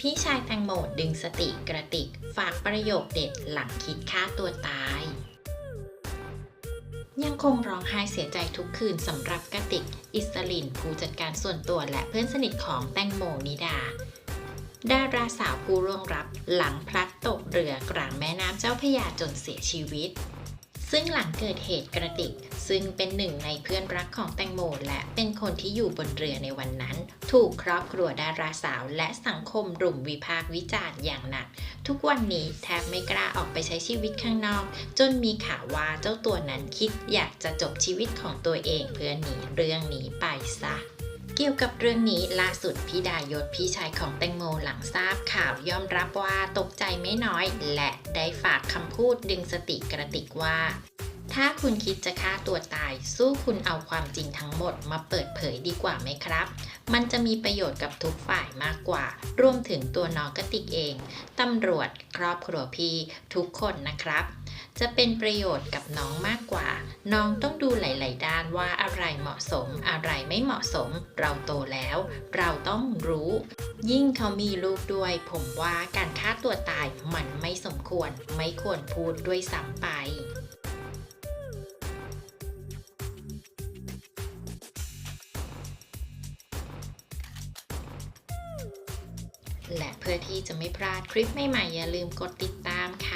พี่ชายแตงโมดึงสติกระติก ฝากประโยคเด็ดหลังคิดฆ่าตัวตาย ยังคงร้องไห้เสียใจทุกคืนสำหรับกระติก อิสลินผู้จัดการส่วนตัวและเพื่อนสนิทของแตงโมนิดา ดาราสาวผู้ร่วงรับหลังพลัดตกเรือกลางแม่น้ำเจ้าพยาจนเสียชีวิต ซึ่งหลังเกิดเหตุกระติก ซึ่งเป็นหนึ่งในเพื่อนรักของแตงโมและเป็นคนที่อยู่บนเรือในวันนั้น ถูกครอบครัวดาราสาวและสังคมรุมวิพากษ์วิจารณ์อย่างหนัก ทุกวันนี้แทบไม่กล้าออกไปใช้ชีวิตข้างนอก จนมีข่าวว่าเจ้าตัวนั้นคิดอยากจะจบชีวิตของตัวเองเพื่อหนีเรื่องนี้ไปซะ เกี่ยวกับเรื่องนี้ล่าสุดพี่ดายศพี่ชายของแตงโมหลังทราบข่าวยอมรับว่าตกใจไม่น้อย และได้ฝากคำพูดดึงสติกระติกว่า ถ้าคุณคิดจะฆ่าตัวตาย สู้คุณเอาความจริงทั้งหมดมาเปิดเผยดีกว่าไหมครับ มันจะมีประโยชน์กับทุกฝ่ายมากกว่า รวมถึงตัวน้องกระติกเองตำรวจครอบครัวพี่ทุกคนนะครับ จะเป็นประโยชน์กับน้องมากกว่า น้องต้องดูหลาย ๆ ด้านว่าอะไรเหมาะสม อะไรไม่เหมาะสม เราโตแล้ว เราต้องรู้ ยิ่งเขามีลูกด้วย ผมว่าการฆ่าตัวตายมันไม่สมควร ไม่ควรพูดด้วยซ้ำไปและเพื่อที่จะไม่พลาดคลิปใหม่ๆอย่าลืมกดติดตามค่ะ